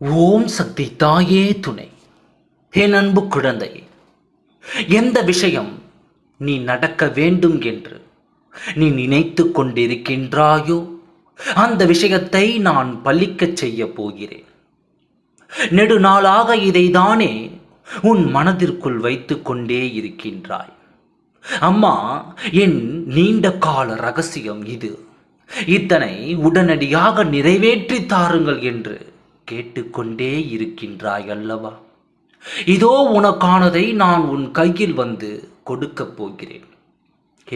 ஓம் சக்தி தாயே துணை. என் அன்பு குழந்தை எந்த விஷயம் நீ நடக்க வேண்டும் என்று நீ நினைத்து கொண்டிருக்கின்றாயோ அந்த விஷயத்தை நான் பலிக்கச் செய்ய போகிறேன். நெடுநாளாக இதைதானே உன் மனதிற்குள் வைத்து கொண்டே இருக்கின்றாய். அம்மா என் நீண்ட கால ரகசியம் இது. இத்தனை உடனடியாக நிறைவேற்றி தாருங்கள் என்று கேட்டுக்கொண்டே இருக்கின்றாய் அல்லவா இதோ உனக்கானதை நான் உன் கையில் வந்து கொடுக்கப் போகிறேன்.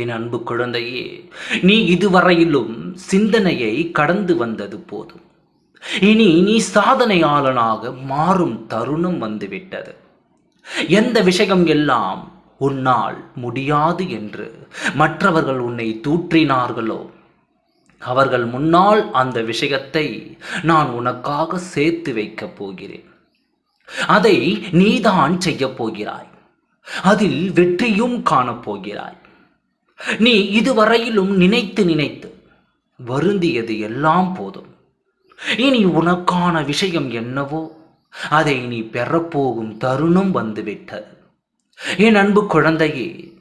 என் அன்பு குழந்தையே நீ இதுவரையிலும் சிந்தனையை கடந்து வந்தது போதும். இனி நீ சாதனையாளனாக மாறும் தருணம் வந்துவிட்டது. எந்த விஷயம் எல்லாம் உன்னால் முடியாது என்று மற்றவர்கள் உன்னை தூற்றினார்களோ அவர்கள் முன்னால் அந்த விஷயத்தை நான் உனக்காக சேர்த்து வைக்கப் போகிறேன். அதை நீதான் செய்யப் போகிறாய். அதில் வெற்றியும் காணப் போகிறாய். நீ இதுவரையிலும் நினைத்து நினைத்து வருந்தியது எல்லாம் போதும். இனி உனக்கான விஷயம் என்னவோ அதை நீ பெறப்போகும் தருணம் வந்துவிட்டது. என் அன்பு குழந்தையே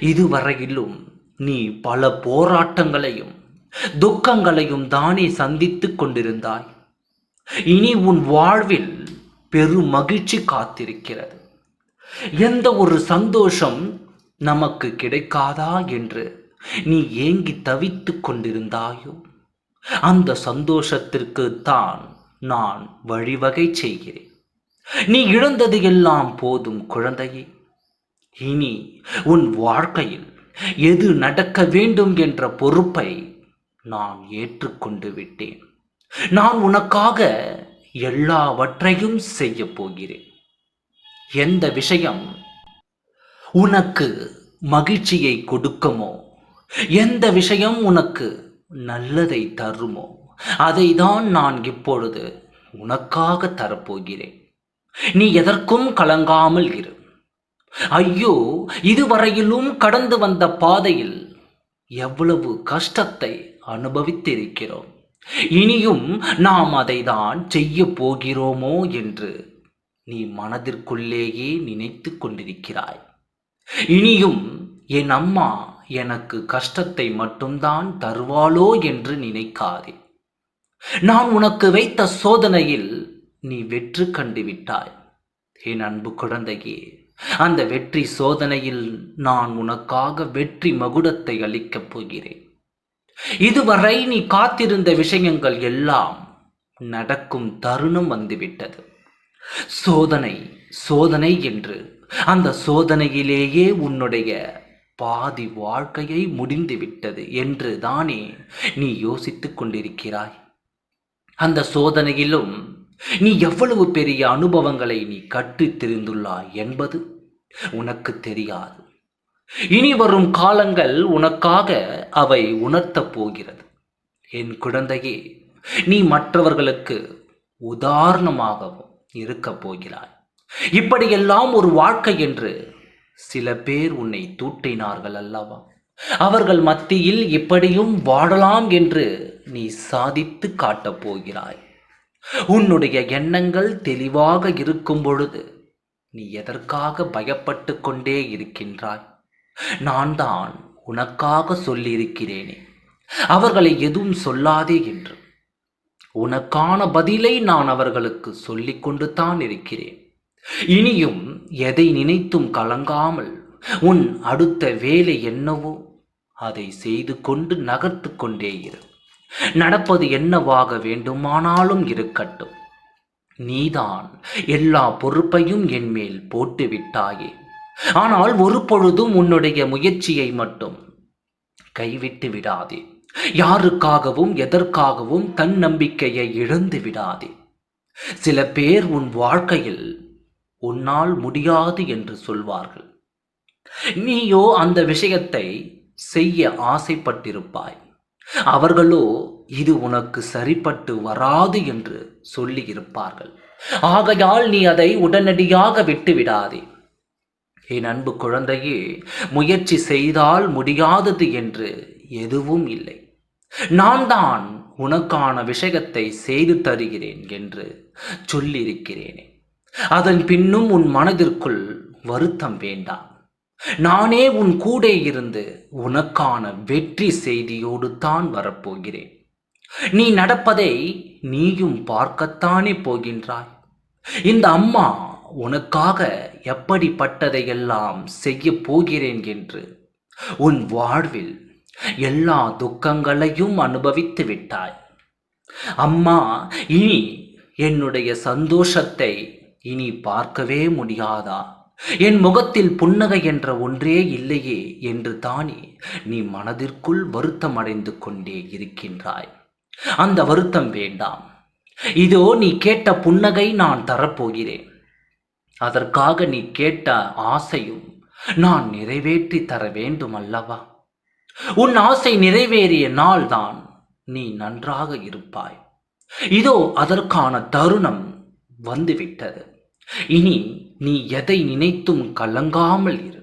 இதுவரையிலும் நீ பல போராட்டங்களையும் துக்கங்களையும் தானே சந்தித்துக் கொண்டிருந்தாய். இனி உன் வாழ்வில் பெரும் மகிழ்ச்சி காத்திருக்கிறது. எந்த ஒரு சந்தோஷம் நமக்கு கிடைக்காதா என்று நீ ஏங்கி தவித்துக் கொண்டிருந்தாயோ? அந்த சந்தோஷத்திற்கு தான் நான் வழிவகை செய்கிறேன். நீ இழந்தது எல்லாம் போதும் குழந்தையே. இனி உன் வாழ்க்கையில் எது நடக்க வேண்டும் என்ற பொறுப்பை நான் ஏற்றுக்கொண்டு விட்டேன். நான் உனக்காக எல்லாவற்றையும் செய்ய போகிறேன். எந்த விஷயம் உனக்கு மகிழ்ச்சியை கொடுக்குமோ எந்த விஷயம் உனக்கு நல்லதை தருமோ அதை தான் நான் இப்பொழுது உனக்காக தரப்போகிறேன். நீ எதற்கும் கலங்காமல் இரு. ஐயோ இதுவரையிலும் கடந்து வந்த பாதையில் எவ்வளவு கஷ்டத்தை அனுபவித்திருக்கிறோம். இனியும் நாம் அதை தான் செய்ய போகிறோமோ என்று நீ மனதிற்குள்ளேயே நினைத்து கொண்டிருக்கிறாய். இனியும் என் அம்மா எனக்கு கஷ்டத்தை மட்டும்தான் தருவாளோ என்று நினைக்காதே. நான் உனக்கு வைத்த சோதனையில் நீ வெற்றி கண்டு விட்டாய். என் அன்பு குழந்தையே அந்த வெற்றி சோதனையில் நான் உனக்காக வெற்றி மகுடத்தை அளிக்கப் போகிறேன். இதுவரை நீ காத்திருந்த விஷயங்கள் எல்லாம் நடக்கும் தருணம் வந்துவிட்டது. சோதனை சோதனை என்று அந்த சோதனையிலேயே உன்னுடைய பாதி வாழ்க்கையை முடிந்துவிட்டது என்று தானே நீ யோசித்துக் கொண்டிருக்கிறாய். அந்த சோதனையிலும் நீ எவ்வளவு பெரிய அனுபவங்களை நீ கற்றுத் தெரிந்துள்ளாய் என்பது உனக்கு தெரியாது. இனி வரும் காலங்கள் உனக்காக அவை உணர்த்தப் போகிறது. என் குழந்தையே நீ மற்றவர்களுக்கு உதாரணமாகவும் இருக்கப் போகிறாய். இப்படியெல்லாம் ஒரு வாழ்க்கை என்று சில பேர் உன்னை தூட்டினார்கள் அல்லவா? அவர்கள் மத்தியில் இப்படியும் வாழலாம் என்று நீ சாதித்து காட்டப் போகிறாய். உன்னுடைய எண்ணங்கள் தெளிவாக இருக்கும் பொழுது நீ எதற்காக பயப்பட்டு கொண்டே இருக்கின்றாய்? நான் தான் உனக்காக சொல்லியிருக்கிறேனே. அவர்களை எதுவும் சொல்லாதே என்று. உனக்கான பதிலை நான் அவர்களுக்கு சொல்லிக் கொண்டு தான் இருக்கிறேன். இனியும் எதை நினைத்தும் கலங்காமல் உன் அடுத்த வேலை என்னவோ அதை செய்து கொண்டு நகர்த்து கொண்டே இரு. நடப்பது என்னவாக வேண்டுமானாலும் இருக்கட்டும். நீதான் எல்லா பொறுப்பையும் என் மேல் போட்டுவிட்டாயே. ஆனால் ஒரு பொழுதும் உன்னுடைய முயற்சியை மட்டும் கைவிட்டு விடாதே. யாருக்காகவும் எதற்காகவும் தன்னம்பிக்கையை இழந்து விடாதே. சில பேர் உன் வாழ்க்கையில் உன்னால் முடியாது என்று சொல்வார்கள். நீயோ அந்த விஷயத்தை செய்ய ஆசைப்பட்டிருப்பாய். அவர்களோ இது உனக்கு சரிப்பட்டு வராது என்று சொல்லியிருப்பார்கள். ஆகையால் நீ அதை உடனடியாக விட்டுவிடாதே. என் அன்பு குழந்தையே முயற்சி செய்தால் முடியாதது என்று எதுவும் இல்லை. நான் தான் உனக்கான விஷயத்தை செய்து தருகிறேன் என்று சொல்லியிருக்கிறேனே. அதன் பின்னும் உன் மனதிற்குள் வருத்தம் வேண்டாம். நானே உன் கூட இருந்து உனக்கான வெற்றி செய்தியோடு தான் வரப்போகிறேன். நீ நடப்பதை நீயும் பார்க்கத்தானே போகின்றாய். இந்த அம்மா உனக்காக எப்படிப்பட்டதையெல்லாம் செய்ய போகிறேன் என்று. உன் வாழ்வில் எல்லா துக்கங்களையும் அனுபவித்து விட்டாய். அம்மா இனி என்னுடைய சந்தோஷத்தை இனி பார்க்கவே முடியாதா? என் முகத்தில் புன்னகை என்ற ஒன்றே இல்லையே என்று தானே நீ மனதிற்குள் வருத்தம் அடைந்து கொண்டே இருக்கின்றாய். அந்த வருத்தம் வேண்டாம். இதோ நீ கேட்ட புன்னகை நான் தரப்போகிறேன். அதற்காக நீ கேட்ட ஆசையும் நான் நிறைவேற்றி தர வேண்டும் அல்லவா உன் ஆசை நிறைவேறிய நாள்தான் நீ நன்றாக இருப்பாய். இதோ அதற்கான தருணம் வந்துவிட்டது. இனி நீ எதை நினைத்தும் கலங்காமல் இரு.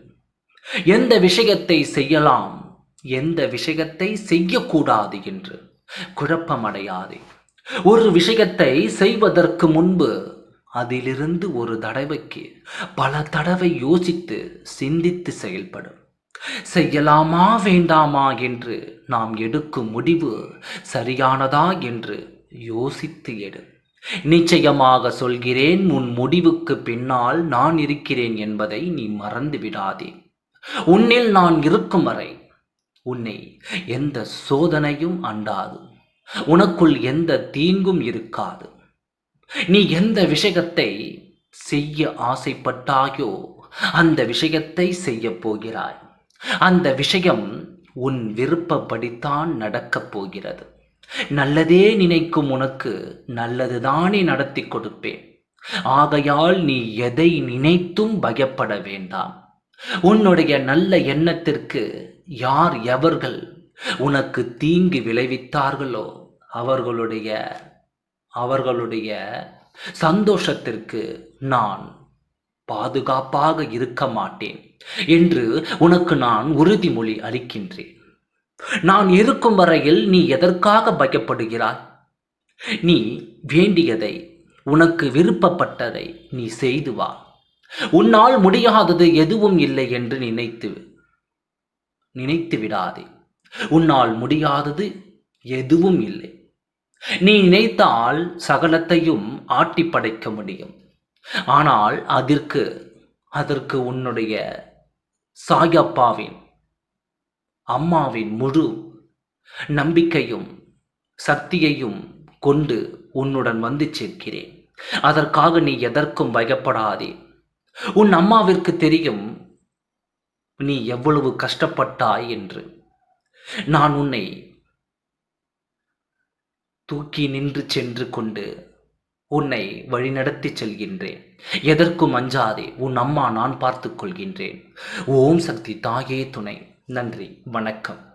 எந்த விஷயத்தை செய்யலாம் எந்த விஷயத்தை செய்யக்கூடாது என்று குழப்பமடையாதே. ஒரு விஷயத்தை செய்வதற்கு முன்பு அதிலிருந்து ஒரு தடவைக்கு பல தடவை யோசித்து சிந்தித்து செயல்படும். செய்யலாமா வேண்டாமா என்று நாம் எடுக்கும் முடிவு சரியானதா என்று யோசித்து எடு. நிச்சயமாக சொல்கிறேன் உன் முடிவுக்கு பின்னால் நான் இருக்கிறேன் என்பதை நீ மறந்து விடாதே. உன்னில் நான் இருக்கும் வரை உன்னை எந்த சோதனையும் அண்டாது. உனக்குள் எந்த தீங்கும் இருக்காது. நீ எந்த விஷயத்தை செய்ய ஆசைப்பட்டாயோ அந்த விஷயத்தை செய்ய போகிறாய். அந்த விஷயம் உன் விருப்பப்படித்தான் நடக்கப் போகிறது. நல்லதே நினைக்கும் உனக்கு நல்லதுதானே நடத்தி கொடுப்பேன். ஆகையால் நீ எதை நினைத்தும் பயப்பட வேண்டாம். உன்னுடைய நல்ல எண்ணத்திற்கு யார் எவர்கள் உனக்கு தீங்கு விளைவித்தார்களோ அவர்களுடைய அவர்களுடைய சந்தோஷத்திற்கு நான் பாதுகாப்பாக இருக்க மாட்டேன் என்று உனக்கு நான் உறுதிமொழி அளிக்கின்றேன். நான் இருக்கும் வரையில் நீ எதற்காக பயப்படுகிறாய்? நீ வேண்டியதை உனக்கு விருப்பப்பட்டதை நீ செய்து வா. உன்னால் முடியாதது எதுவும் இல்லை என்று நினைத்து நினைத்து விடாதே உன்னால் முடியாதது எதுவும் இல்லை. நீ நினைத்தால் சகலத்தையும் ஆட்டி படைக்க முடியும். ஆனால் அதற்கு அதற்கு உன்னுடைய சாயப்பாவின் அம்மாவின் முழு நம்பிக்கையும் சக்தியையும் கொண்டு உன்னுடன் வந்து சேர்க்கிறேன். அதற்காக நீ எதற்கும் பயப்படாதே. உன் அம்மாவிற்கு தெரியும் நீ எவ்வளவு கஷ்டப்பட்டாய் என்று. நான் உன்னை தூக்கி நின்று சென்று கொண்டு உன்னை வழிநடத்தி செல்கின்றேன். எதற்கும் அஞ்சாதே உன் அம்மா நான் பார்த்து கொள்கின்றேன். ஓம் சக்தி தாயே துணை. நன்றி. வணக்கம்.